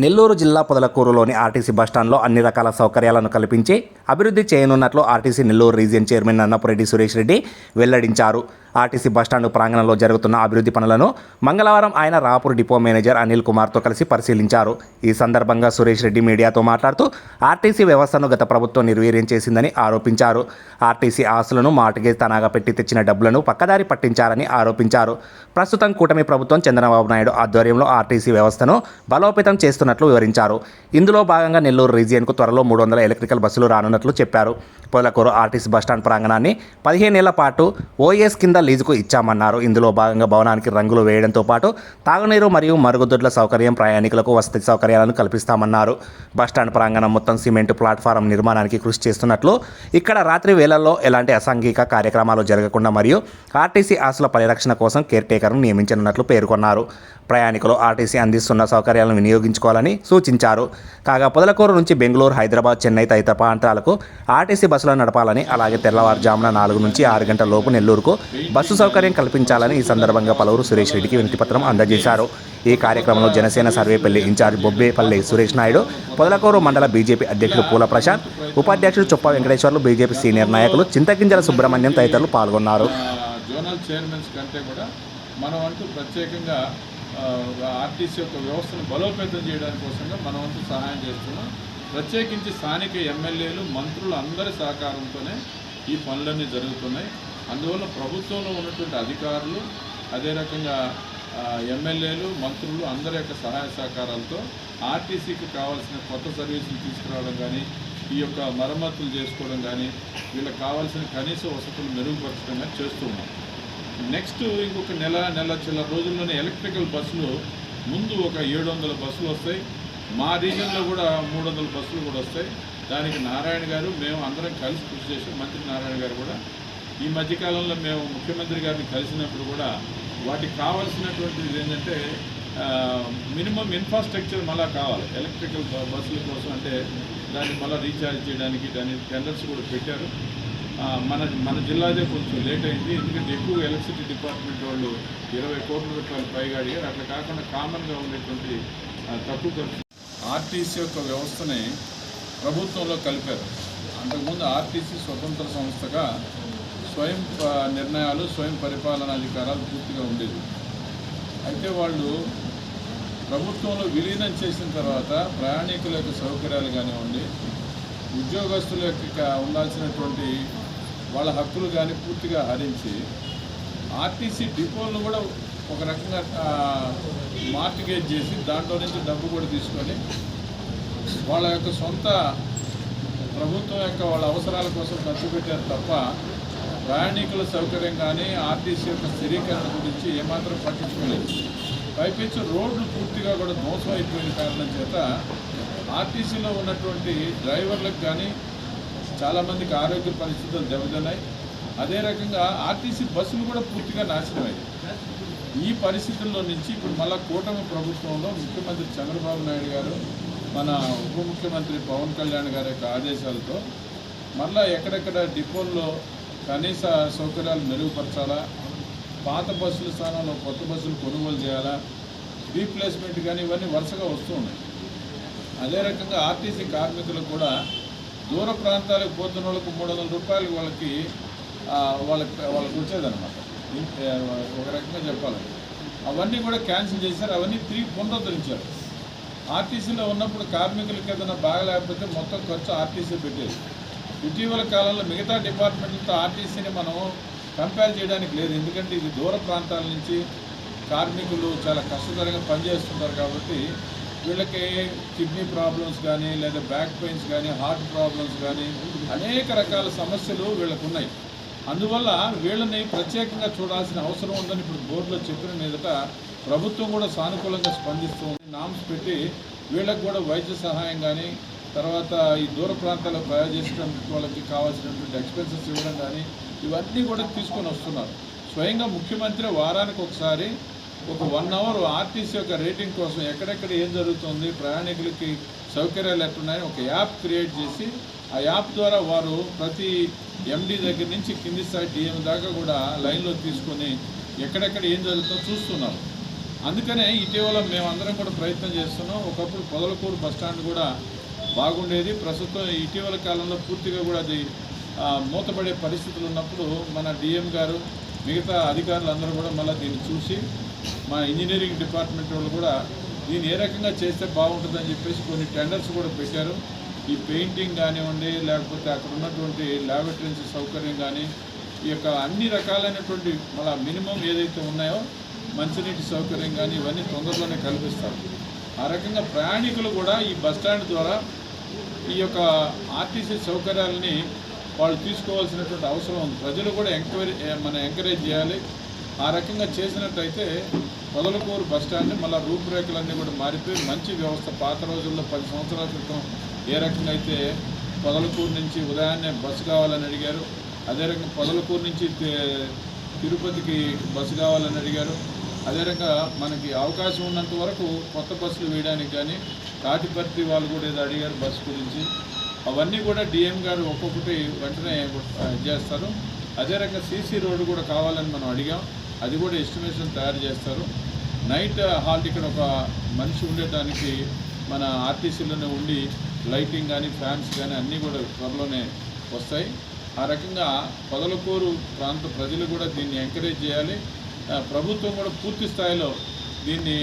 నెల్లూరు జిల్లా పొదలకూరులోని ఆర్టీసీ బస్టాండ్లో అన్ని రకాల సౌకర్యాలను కల్పించి అభివృద్ధి చేయనున్నట్లు RTC Nellore region chairman Annapureddy Suresh Reddy వెల్లడించారు. ఆర్టీసీ బస్టాండ్ ప్రాంగణంలో జరుగుతున్న అభివృద్ధి పనులను మంగళవారం ఆయన రాపూర్ డిపో మేనేజర్ అనిల్ కుమార్తో కలిసి పరిశీలించారు. ఈ సందర్భంగా సురేష్ రెడ్డి మీడియాతో మాట్లాడుతూ ఆర్టీసీ వ్యవస్థను గత ప్రభుత్వం నిర్వీర్యం చేసిందని ఆరోపించారు. ఆర్టీసీ ఆస్తులను మార్టిగేజ్ తనాగా పెట్టి తెచ్చిన డబ్బులను పక్కదారి పట్టించారని ఆరోపించారు. ప్రస్తుతం కూటమి ప్రభుత్వం చంద్రబాబు నాయుడు ఆధ్వర్యంలో ఆర్టీసీ వ్యవస్థను బలోపేతం చేస్తున్నట్లు వివరించారు. ఇందులో భాగంగా నెల్లూరు రీజియన్కు త్వరలో మూడు వందల ఎలక్ట్రికల్ బస్సులు రానున్నట్లు చెప్పారు. పొలకూరు ఆర్టీసీ బస్టాండ్ ప్రాంగణాన్ని పదిహేనేళ్ళ పాటు ఓఎస్ కింద లీజుకు ఇచ్చామన్నారు. ఇందులో భాగంగా భవనానికి రంగులు వేయడంతో పాటు తాగునీరు మరియు మరుగుదొడ్ల సౌకర్యం ప్రయాణికులకు వసతి సౌకర్యాలను కల్పిస్తామన్నారు. బస్టాండ్ ప్రాంగణం మొత్తం సిమెంట్ ప్లాట్ఫారం నిర్మాణానికి కృషి చేస్తున్నట్లు ఇక్కడ రాత్రి వేళల్లో ఎలాంటి అసాంఘిక కార్యక్రమాలు జరగకుండా మరియు ఆర్టీసీ ఆస్తుల పరిరక్షణ కోసం కేర్ టేకర్ను నియమించనున్నట్లు పేర్కొన్నారు. ప్రయాణికులు ఆర్టీసీ అందిస్తున్న సౌకర్యాలను వినియోగించుకోవాలని సూచించారు. కాగా పొదలకూరు నుంచి బెంగళూరు హైదరాబాద్ చెన్నై తదితర ప్రాంతాలకు ఆర్టీసీ బస్సులను నడపాలని అలాగే తెల్లవారుజామున నాలుగు నుంచి ఆరు గంటల లోపు నెల్లూరుకు బస్సు సౌకర్యం కల్పించాలని ఈ సందర్భంగా పలువురు సురేష్ రెడ్డికి వినతిపత్రం అందజేశారు. ఈ కార్యక్రమంలో జనసేన సర్వేపల్లి ఇన్ఛార్జ్ బొబ్బేపల్లి సురేష్ నాయుడు పొదలకూరు మండల బీజేపీ అధ్యక్షుడు పూల ప్రశాంత్ ఉపాధ్యక్షుడు చొప్ప వెంకటేశ్వర్లు బీజేపీ సీనియర్ నాయకులు చింతగింజల సుబ్రహ్మణ్యం తదితరులు పాల్గొన్నారు. జోనల్ చైర్మన్స్ కంటే కూడా మనం అంటూ ప్రత్యేకంగా ఆర్టీసీ యొక్క వ్యవస్థను బలోపేతం చేయడానికి కోసంగా మనం అంటూ సహాయం చేస్తున్నాం. ప్రత్యేకించి స్థానిక ఎమ్మెల్యేలు మంత్రులు అందరి సహకారంతోనే ఈ పనులన్నీ జరుగుతున్నాయి. అందువల్ల ప్రభుత్వంలో ఉన్నటువంటి అధికారులు అదే రకంగా ఎమ్మెల్యేలు మంత్రులు అందరి యొక్క సహాయ సహకారాలతో ఆర్టీసీకి కావాల్సిన కొత్త సర్వీసులు తీసుకురావడం కానీ ఈ యొక్క మరమ్మతులు చేసుకోవడం కానీ వీళ్ళకి కావాల్సిన కనీస వసతులు మెరుగుపరచడం కానీ చేస్తూ ఉన్నాం నెక్స్ట్ ఇంకొక నెల నెల చిల్ల రోజుల్లోనే ఎలక్ట్రికల్ బస్సులు ముందు ఒక ఏడు వందల బస్సులు వస్తాయి. మా రీజన్లో కూడా మూడు వందల బస్సులు కూడా వస్తాయి. దానికి నారాయణ గారు మేము అందరం కలిసి కృషి చేసాం మంత్రి నారాయణ గారు కూడా ఈ మధ్యకాలంలో మేము ముఖ్యమంత్రి గారిని కలిసినప్పుడు కూడా వాటికి కావాల్సినటువంటిది ఏంటంటే మినిమం ఇన్ఫ్రాస్ట్రక్చర్ మళ్ళీ కావాలి. ఎలక్ట్రికల్ బస్సుల కోసం అంటే దాన్ని మళ్ళీ రీఛార్జ్ చేయడానికి దాని టెండర్స్ కూడా పెట్టారు. మన మన జిల్లాదే కొంచెం లేట్ అయింది. ఎందుకంటే ఎక్కువ ఎలక్ట్రిసిటీ డిపార్ట్మెంట్ వాళ్ళు ఇరవై కోట్లు రూపాయలు పైగా అడిగారు. అట్లా కాకుండా కామన్గా ఉండేటువంటి తక్కువ ఖర్చు. ఆర్టీసీ యొక్క వ్యవస్థని ప్రభుత్వంలో కలిపారు. అంతకుముందు ఆర్టీసీ స్వతంత్ర సంస్థగా స్వయం ప- నిర్ణయాలు స్వయం పరిపాలనా అధికారాలు పూర్తిగా ఉండేవి. అయితే వాళ్ళు ప్రభుత్వంలో విలీనం చేసిన తర్వాత ప్రయాణికుల యొక్క సౌకర్యాలు కానివ్వండి ఉద్యోగస్తుల యొక్క ఉండాల్సినటువంటి వాళ్ళ హక్కులు కానీ పూర్తిగా హరించి ఆర్టీసీ డిపోలను కూడా ఒక రకంగా మార్టిగేజ్ చేసి దాంట్లో నుంచి డబ్బు కూడా తీసుకొని వాళ్ళ యొక్క సొంత ప్రభుత్వం యొక్క వాళ్ళ అవసరాల కోసం ఖర్చు పెట్టారు తప్ప ప్రయాణికుల సౌకర్యం కానీ ఆర్టీసీ యొక్క స్థిరీకరణ గురించి ఏమాత్రం పట్టించుకోలేదు. పైపించి రోడ్లు పూర్తిగా కూడా ధ్వంసం అయిపోయిన కారణం చేత ఆర్టీసీలో ఉన్నటువంటి డ్రైవర్లకు కానీ చాలామందికి ఆరోగ్య పరిస్థితులు దెబ్బతిన్నాయి. అదే రకంగా ఆర్టీసీ బస్సులు కూడా పూర్తిగా నాశనమయ్యాయి ఈ పరిస్థితుల్లో నుంచి ఇప్పుడు మళ్ళా కూటమి ప్రభుత్వంలో ముఖ్యమంత్రి చంద్రబాబు నాయుడు గారు మన ఉప ముఖ్యమంత్రి పవన్ కళ్యాణ్ గారి యొక్క ఆదేశాలతో మళ్ళా ఎక్కడెక్కడ డిపోల్లో కనీస సౌకర్యాలు మెరుగుపరచాలా పాత బస్సుల స్థానంలో కొత్త బస్సులు కొనుగోలు చేయాలా రీప్లేస్మెంట్ కానీ ఇవన్నీ వరుసగా వస్తూ ఉన్నాయి. అదే రకంగా ఆర్టీసీ కార్మికులకు కూడా దూర ప్రాంతాలకు పోతున్న వాళ్ళకు మూడు వందల రూపాయలు వాళ్ళకి వాళ్ళకి వాళ్ళకి వచ్చేదన్నమాట. ఒక రకంగా చెప్పాలి. అవన్నీ కూడా క్యాన్సిల్ చేశారు. అవన్నీ తిరిగి పునరుద్ధరించారు. ఆర్టీసీలో ఉన్నప్పుడు కార్మికులకి ఏదైనా బాగలేకపోతే మొత్తం ఖర్చు ఆర్టీసీ పెట్టేది. ఇటీవల కాలంలో మిగతా డిపార్ట్మెంట్లతో ఆర్టీసీని మనం కంపేర్ చేయడానికి లేదు. ఎందుకంటే ఇది దూర ప్రాంతాల నుంచి కార్మికులు చాలా కష్టతరంగా పనిచేస్తుంటారు కాబట్టి వీళ్ళకి కిడ్నీ ప్రాబ్లమ్స్ కానీ లేదా బ్యాక్ పెయిన్స్ కానీ హార్ట్ ప్రాబ్లమ్స్ కానీ అనేక రకాల సమస్యలు వీళ్ళకు ఉన్నాయి అందువల్ల వీళ్ళని ప్రత్యేకంగా చూడాల్సిన అవసరం ఉందని ఇప్పుడు బోర్డులో చెప్పిన మీదట ప్రభుత్వం కూడా సానుకూలంగా స్పందిస్తూ ఉంది. నామ్స్ పెట్టి వీళ్ళకు కూడా వైద్య సహాయం కానీ తర్వాత ఈ దూర ప్రాంతాల్లో ప్రయోజనం వాళ్ళకి కావాల్సినటువంటి ఎక్స్పెన్సెస్ ఇవ్వడం కానీ ఇవన్నీ కూడా తీసుకొని వస్తున్నారు. స్వయంగా ముఖ్యమంత్రి వారానికి ఒకసారి ఒక వన్ అవర్ ఆర్టీసీ యొక్క రేటింగ్ కోసం ఎక్కడెక్కడ ఏం జరుగుతుంది ప్రయాణికులకి సౌకర్యాలు ఎట్లున్నాయని ఒక యాప్ క్రియేట్ చేసి ఆ యాప్ ద్వారా వారు ప్రతి ఎండి దగ్గర నుంచి కింది స్థాయి డిఎం దాకా కూడా లైన్లో తీసుకొని ఎక్కడెక్కడ ఏం జరుగుతుందో చూస్తున్నారు. అందుకనే ఇటీవల మేమందరం కూడా ప్రయత్నం చేస్తున్నాం. ఒకప్పుడు పొదలకూరు బస్ స్టాండ్ కూడా బాగుండేది. ప్రస్తుతం ఇటీవల కాలంలో పూర్తిగా కూడా అది మూతపడే పరిస్థితులు ఉన్నప్పుడు మన డిఎం గారు మిగతా అధికారులందరూ కూడా మళ్ళీ దీన్ని చూసి మా ఇంజనీరింగ్ డిపార్ట్మెంట్ వాళ్ళు కూడా దీన్ని ఏ రకంగా చేస్తే బాగుంటుందని చెప్పేసి కొన్ని టెండర్స్ కూడా పెట్టారు. ఈ పెయింటింగ్ కానివ్వండి లేకపోతే అక్కడ ఉన్నటువంటి ల్యాబొరేటరీస్ సౌకర్యం కానీ ఈ యొక్క అన్ని రకాలైనటువంటి మళ్ళా మినిమం ఏదైతే ఉన్నాయో మంచినీటి సౌకర్యం కానీ ఇవన్నీ తొందరలోనే కల్పిస్తారు. ఆ రకంగా ప్రయాణికులు కూడా ఈ బస్ స్టాండ్ ద్వారా ఈ యొక్క ఆర్టీసీ సౌకర్యాలని వాళ్ళు తీసుకోవాల్సినటువంటి అవసరం ఉంది. ప్రజలు కూడా ఎంక్వైరీ మనం ఎంకరేజ్ చేయాలి. ఆ రకంగా చేసినట్టయితే పొదలకూరు బస్ స్టాండ్ మళ్ళీ రూపురేఖలన్నీ కూడా మారిపోయి మంచి వ్యవస్థ. పాత రోజుల్లో పది సంవత్సరాల క్రితం ఏ రకంగా అయితే పొదలకూరు నుంచి ఉదయాన్నే బస్సు కావాలని అడిగారు అదే రకంగా పొదలకూరు నుంచి తిరుపతికి బస్సు కావాలని అడిగారు అదే రకంగా మనకి అవకాశం ఉన్నంత వరకు కొత్త బస్సులు వేయడానికి కానీ తాటిపర్తి వాళ్ళు కూడా ఏదో అడిగారు బస్సు గురించి. అవన్నీ కూడా డిఎం గారు ఒక్కొక్కటి వెంటనే చేస్తారు. అదే రకంగా సీసీ రోడ్డు కూడా కావాలని మనం అడిగాం. అది కూడా ఎస్టిమేషన్ తయారు చేస్తారు. నైట్ హాల్ట్ uh, ఇక్కడ ఒక మనిషి ఉండేదానికి మన ఆర్టీసీలోనే ఉండి లైటింగ్ కానీ ఫ్యాన్స్ కానీ అన్నీ కూడా త్వరలోనే వస్తాయి. ఆ రకంగా పొదలకూరు ప్రాంత ప్రజలు కూడా దీన్ని ఎంకరేజ్ చేయాలి. ప్రభుత్వం కూడా పూర్తి స్థాయిలో దీన్ని